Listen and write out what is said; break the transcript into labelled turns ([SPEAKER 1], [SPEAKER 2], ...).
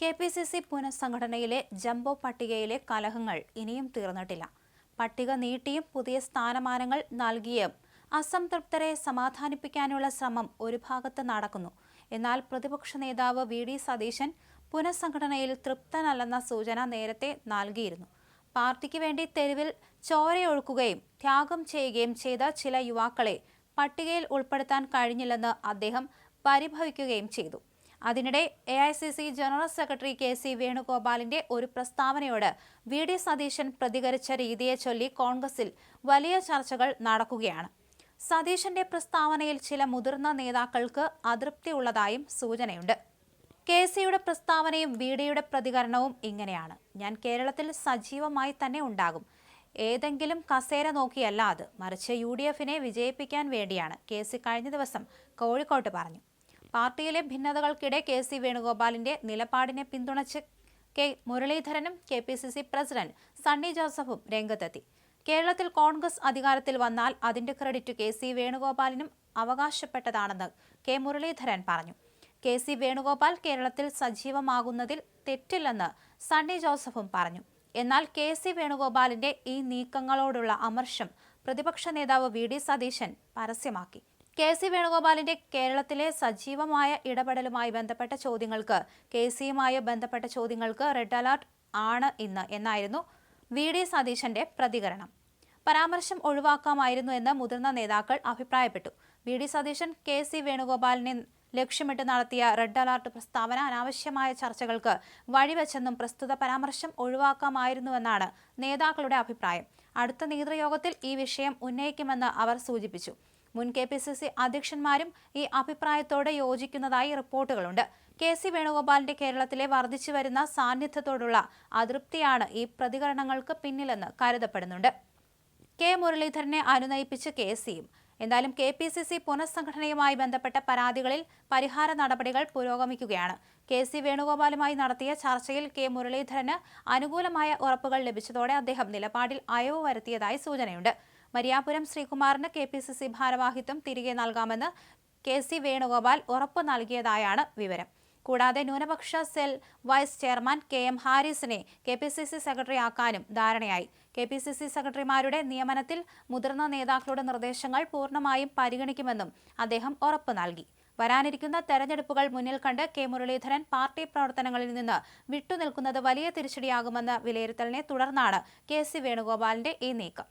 [SPEAKER 1] K P C C പുനഃസംഘടനയിലെ jumbo പട്ടികയിലെ കലഹങ്ങൾ ഇനിയും തീർന്നിട്ടില്ല. പട്ടിക നീട്ടിയും പുതിയ സ്ഥാനമാനങ്ങൾ നൽകിയും അസംതൃപ്തരെ സമാധാനിപ്പിക്കാനുള്ള ശ്രമം ഒരു ഭാഗത്ത് നടക്കുന്നു. എന്നാൽ പ്രതിപക്ഷ നേതാവ് വി. ഡി. സതീശൻ പുനഃസംഘടനയിൽ തൃപ്തനല്ലെന്ന സൂചന നേരത്തെ നൽകിയിരുന്നു. പാർട്ടിക്ക് വേണ്ടി തെരുവിൽ ചോരയൊഴുക്കുകയും ത്യാഗം ചെയ്യുകയും ചെയ്ത ചില യുവാക്കളെ പട്ടികയിൽ ഉൾപ്പെടുത്താൻ കഴിഞ്ഞില്ലെന്ന് അദ്ദേഹം പരിഭവിക്കുകയും ചെയ്തു. അതിനിടെ A I C C general secretary K C വേണുഗോപാലിന്റെ ഒരു പ്രസ്താവനയോട് വി ഡി സതീശൻ പ്രതികരിച്ച രീതിയെ ചൊല്ലി കോൺഗ്രസിൽ വലിയ ചർച്ചകൾ നടക്കുകയാണ്. സതീശന്റെ പ്രസ്താവനയിൽ ചില മുതിർന്ന നേതാക്കൾക്ക് അതൃപ്തിയുള്ളതായും സൂചനയുണ്ട്. കെ സിയുടെ പ്രസ്താവനയും വി ഡിയുടെ പ്രതികരണവും ഇങ്ങനെയാണ്. ഞാൻ കേരളത്തിൽ സജീവമായി തന്നെ ഉണ്ടാകും. ഏതെങ്കിലും കസേര നോക്കിയല്ല അത്. മറിച്ച് യു ഡി എഫിനെ വിജയിപ്പിക്കാൻ വേണ്ടിയാണ്. കെ സി കഴിഞ്ഞ ദിവസം കോഴിക്കോട്ട് പറഞ്ഞു. പാർട്ടിയിലെ ഭിന്നതകൾക്കിടെ കെ സി വേണുഗോപാലിന്റെ നിലപാടിനെ പിന്തുണച്ച് K മുരളീധരനും K P C C president Sunny ജോസഫും രംഗത്തെത്തി. കേരളത്തിൽ കോൺഗ്രസ് അധികാരത്തിൽ വന്നാൽ അതിന്റെ ക്രെഡിറ്റ് കെ സി വേണുഗോപാലിനും അവകാശപ്പെട്ടതാണെന്ന് കെ മുരളീധരൻ പറഞ്ഞു. കെ സി വേണുഗോപാൽ കേരളത്തിൽ സജീവമാകുന്നതിൽ തെറ്റില്ലെന്ന് സണ്ണി ജോസഫും പറഞ്ഞു. എന്നാൽ കെ സി വേണുഗോപാലിന്റെ ഈ നീക്കങ്ങളോടുള്ള അമർഷം പ്രതിപക്ഷ നേതാവ് വി ഡി സതീശൻ പരസ്യമാക്കി. കെ സി വേണുഗോപാലിന്റെ കേരളത്തിലെ സജീവമായ ഇടപെടലുമായി ബന്ധപ്പെട്ട ചോദ്യങ്ങൾക്ക് കെ സിയുമായി ബന്ധപ്പെട്ട ചോദ്യങ്ങൾക്ക് റെഡ് അലർട്ട് ആണ് ഇന്ന് എന്നായിരുന്നു വി ഡി സതീശന്റെ പ്രതികരണം. പരാമർശം ഒഴിവാക്കാമായിരുന്നു എന്ന് മുതിർന്ന നേതാക്കൾ അഭിപ്രായപ്പെട്ടു. V D Satheesan K C വേണുഗോപാലിനെ ലക്ഷ്യമിട്ട് നടത്തിയ റെഡ് അലർട്ട് പ്രസ്താവന അനാവശ്യമായ ചർച്ചകൾക്ക് വഴിവെച്ചെന്നും പ്രസ്തുത പരാമർശം ഒഴിവാക്കാമായിരുന്നുവെന്നാണ് നേതാക്കളുടെ അഭിപ്രായം. അടുത്ത നേതൃയോഗത്തിൽ ഈ വിഷയം ഉന്നയിക്കുമെന്ന് അവർ സൂചിപ്പിച്ചു. മുൻ കെ പി സി സി അധ്യക്ഷന്മാരും ഈ അഭിപ്രായത്തോട് യോജിക്കുന്നതായി റിപ്പോർട്ടുകളുണ്ട്. കെ സി വേണുഗോപാലിന്റെ കേരളത്തിലെ വർദ്ധിച്ചു വരുന്ന സാന്നിധ്യത്തോടുള്ള അതൃപ്തിയാണ് ഈ പ്രതികരണങ്ങൾക്ക് പിന്നിലെന്ന് കരുതപ്പെടുന്നുണ്ട്. കെ മുരളീധരനെ അനുനയിപ്പിച്ച് കെ സിയും എന്തായാലും കെ പി സി സി പുനഃസംഘടനയുമായി ബന്ധപ്പെട്ട പരാതികളിൽ പരിഹാര നടപടികൾ പുരോഗമിക്കുകയാണ്. കെ സി വേണുഗോപാലുമായി നടത്തിയ ചർച്ചയിൽ കെ മുരളീധരന് അനുകൂലമായ ഉറപ്പുകൾ ലഭിച്ചതോടെ അദ്ദേഹം നിലപാടിൽ അയവ് വരുത്തിയതായി സൂചനയുണ്ട്. മരിയാപുരം ശ്രീകുമാറിന് കെ പി സി സി ഭാരവാഹിത്വം തിരികെ നൽകാമെന്ന് കെ സി വേണുഗോപാൽ ഉറപ്പ് നൽകിയതായാണ് വിവരം. കൂടാതെ ന്യൂനപക്ഷ cell vice chairman K M ഹാരിസിനെ K P C C secretary ആക്കാനും ധാരണയായി. കെ പി സി സി സെക്രട്ടറിമാരുടെ നിയമനത്തിൽ മുതിർന്ന നേതാക്കളുടെ നിർദ്ദേശങ്ങൾ പൂർണമായും പരിഗണിക്കുമെന്നും അദ്ദേഹം ഉറപ്പ് നൽകി. വരാനിരിക്കുന്ന തെരഞ്ഞെടുപ്പുകൾ മുന്നിൽ കണ്ട് കെ മുരളീധരൻ പാർട്ടി പ്രവർത്തനങ്ങളിൽ നിന്ന് വിട്ടുനിൽക്കുന്നത് വലിയ തിരിച്ചടിയാകുമെന്ന വിലയിരുത്തലിനെ തുടർന്നാണ് കെ സി വേണുഗോപാലിന്റെ ഈ നീക്കം.